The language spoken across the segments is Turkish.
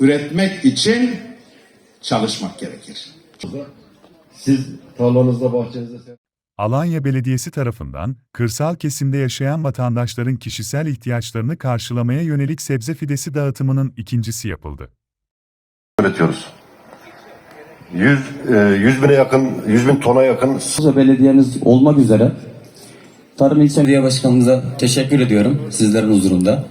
üretmek için çalışmak gerekir. Siz tarlanızda, bahçenizde Alanya Belediyesi tarafından kırsal kesimde yaşayan vatandaşların kişisel ihtiyaçlarını karşılamaya yönelik sebze fidesi dağıtımının ikincisi yapıldı. üretiyoruz. 100, e, 100 bine yakın, 100 bin tona yakın Belediyeniz olmak üzere Tarım İlçe Belediye Başkanımıza teşekkür ediyorum sizlerin huzurunda.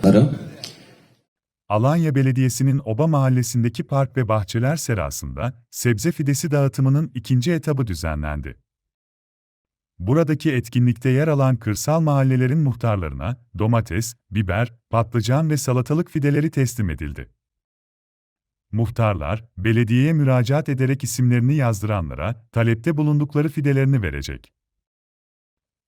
Alanya Belediyesi'nin Oba Mahallesi'ndeki park ve bahçeler serasında sebze fidesi dağıtımının ikinci etabı düzenlendi. Buradaki etkinlikte yer alan kırsal mahallelerin muhtarlarına domates, biber, patlıcan ve salatalık fideleri teslim edildi. Muhtarlar, belediyeye müracaat ederek isimlerini yazdıranlara talepte bulundukları fidelerini verecek.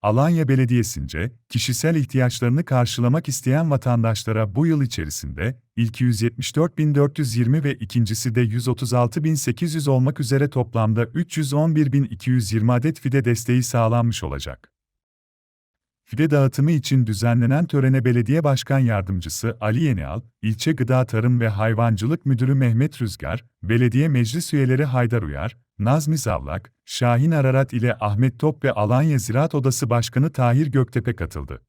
Alanya Belediyesi'nce, kişisel ihtiyaçlarını karşılamak isteyen vatandaşlara bu yıl içerisinde ilki 174.420 ve ikincisi de 136.800 olmak üzere toplamda 311.220 adet fide desteği sağlanmış olacak. Fide dağıtımı için düzenlenen törene Belediye Başkan Yardımcısı Ali Yenial, İlçe Gıda Tarım ve Hayvancılık Müdürü Mehmet Rüzgar, Belediye Meclis Üyeleri Haydar Uyar, Nazmi Zavlak, Şahin Ararat ile Ahmet Top ve Alanya Ziraat Odası Başkanı Tahir Göktepe katıldı.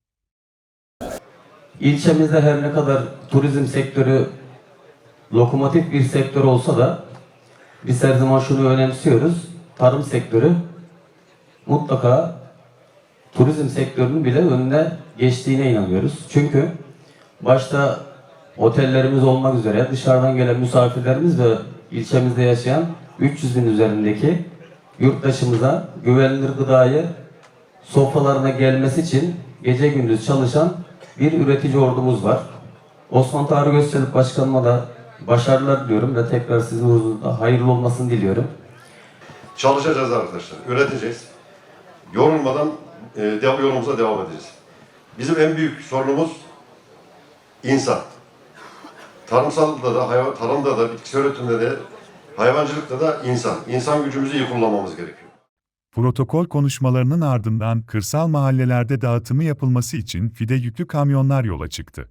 İlçemizde her ne kadar turizm sektörü lokomotif bir sektör olsa da biz her zaman şunu önemsiyoruz. Tarım sektörü mutlaka turizm sektörünün bile önüne geçtiğine inanıyoruz. Çünkü başta otellerimiz olmak üzere dışarıdan gelen misafirlerimiz ve ilçemizde yaşayan 300 bin üzerindeki yurttaşımıza güvenilir gıdayı sofralarına gelmesi için gece gündüz çalışan bir üretici ordumuz var. Osman Tarık Özçelik Başkanıma da başarılar diliyorum ve tekrar sizin huzurunuzda hayırlı olmasını diliyorum. çalışacağız arkadaşlar. Üreteceğiz. Yorulmadan e, yolumuza devam edeceğiz. Bizim en büyük sorunumuz insan. Tarımsalda da, hayvan, tarımda da, bitkisel üretimde de, hayvancılıkta da insan. İnsan gücümüzü iyi kullanmamız gerekiyor. Protokol konuşmalarının ardından kırsal mahallelerde dağıtımı yapılması için fide yüklü kamyonlar yola çıktı.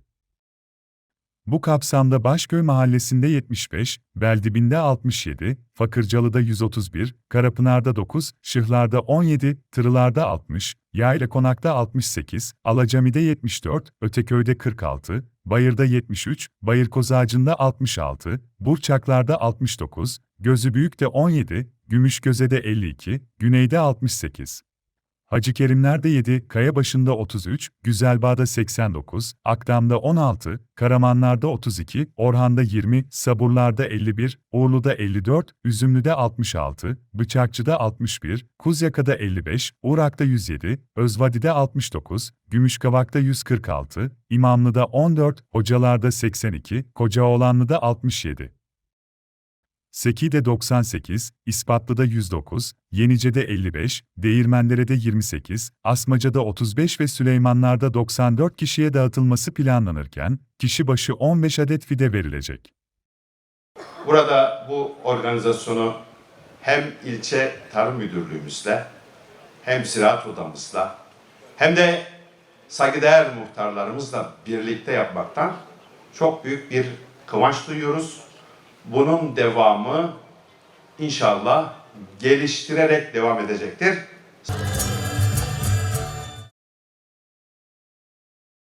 Bu kapsamda Başköy Mahallesi'nde 75, Beldibin'de 67, Fakırcalı'da 131, Karapınar'da 9, Şıhlar'da 17, Tırılar'da 60, Yayla Konak'ta 68, Alacami'de 74, Öteköy'de 46, Bayır'da 73, Bayırkoz Ağacı'nda 66, Burçaklar'da 69, Gözübüyük'te 17, Gümüşgöze'de 52, Güney'de 68. Hacı Kerimler'de 7, Kayabaşı'nda 33, Güzelbağ'da 89, Akdam'da 16, Karamanlar'da 32, Orhan'da 20, Saburlar'da 51, Uğurlu'da 54, Üzümlü'de 66, Bıçakçı'da 61, Kuzyaka'da 55, Uğrak'ta 107, Özvadi'de 69, Gümüşkavak'ta 146, İmamlı'da 14, Hocalar'da 82, Kocaoğlanlı'da 67. Seki'de 98, İspatlı'da 109, Yenice'de 55, Değirmendere'de 28, Asmaca'da 35 ve Süleymanlar'da 94 kişiye dağıtılması planlanırken, kişi başı 15 adet fide verilecek. Burada bu organizasyonu hem ilçe tarım müdürlüğümüzle hem ziraat odamızla hem de saygıdeğer muhtarlarımızla birlikte yapmaktan çok büyük bir kıvanç duyuyoruz. Bunun devamı inşallah geliştirerek devam edecektir.